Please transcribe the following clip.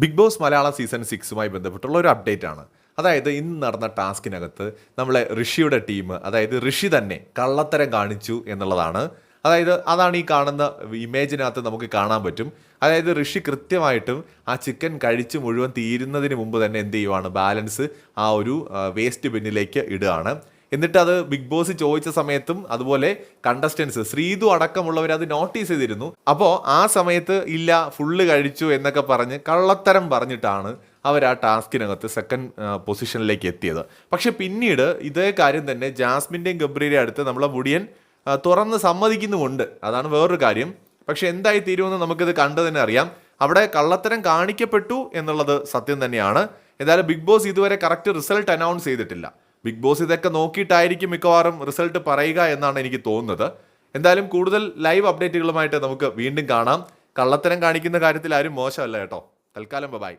Big Boss Malayalam season സിക്സുമായി ബന്ധപ്പെട്ടുള്ള ഒരു അപ്ഡേറ്റ് ആണ്. അതായത് ഇന്ന് നടന്ന ടാസ്കിനകത്ത് നമ്മളെ ഋഷിയുടെ ടീം അതായത് ഋഷി തന്നെ കള്ളത്തരം കാണിച്ചു എന്നുള്ളതാണ്. അതായത് അതാണ് ഈ കാണുന്ന ഇമേജിനകത്ത് നമുക്ക് കാണാൻ പറ്റും. അതായത് ഋഷി കൃത്യമായിട്ടും ആ ചിക്കൻ കഴിച്ച് മുഴുവൻ തീരുന്നതിന് മുമ്പ് തന്നെ എന്ത് ചെയ്യുവാണ്? ബാലൻസ് ആ ഒരു വേസ്റ്റ് ബിന്നിലേക്ക് ഇടുകയാണ്. എന്നിട്ട് അത് ബിഗ് ബോസ് ചോദിച്ച സമയത്തും അതുപോലെ കണ്ടസ്റ്റൻസ് ശ്രീതു അടക്കമുള്ളവർ അത് നോട്ടീസ് ചെയ്തിരുന്നു. അപ്പോൾ ആ സമയത്ത് ഇല്ല ഫുള്ള് കഴിച്ചു എന്നൊക്കെ പറഞ്ഞ് കള്ളത്തരം പറഞ്ഞിട്ടാണ് അവർ ആ ടാസ്കിനകത്ത് സെക്കൻഡ് പൊസിഷനിലേക്ക് എത്തിയത്. പക്ഷെ പിന്നീട് ഇതേ കാര്യം തന്നെ ജാസ്മിന്റെയും ഗബ്രിയുടെയും അടുത്ത് നമ്മളെ മുടിയൻ തുറന്ന് സമ്മതിക്കുന്നുമുണ്ട്. അതാണ് വേറൊരു കാര്യം. പക്ഷെ എന്തായി തീരുമെന്ന് നമുക്കിത് കണ്ടു തന്നെ അറിയാം. അവിടെ കള്ളത്തരം കാണിക്കപ്പെട്ടു എന്നുള്ളത് സത്യം തന്നെയാണ്. എന്തായാലും ബിഗ് ബോസ് ഇതുവരെ കറക്റ്റ് റിസൾട്ട് അനൗൺസ് ചെയ്തിട്ടില്ല. ബിഗ് ബോസ് ഇതൊക്കെ നോക്കിയിട്ടായിരിക്കും മിക്കവാറും റിസൾട്ട് പറയുക എന്നാണ് എനിക്ക് തോന്നുന്നത്. എന്തായാലും കൂടുതൽ ലൈവ് അപ്ഡേറ്റുകളുമായിട്ട് നമുക്ക് വീണ്ടും കാണാം. കള്ളത്തരം കാണിക്കുന്ന കാര്യത്തിൽ ആരും മോശമല്ല കേട്ടോ. തൽക്കാലം ബൈ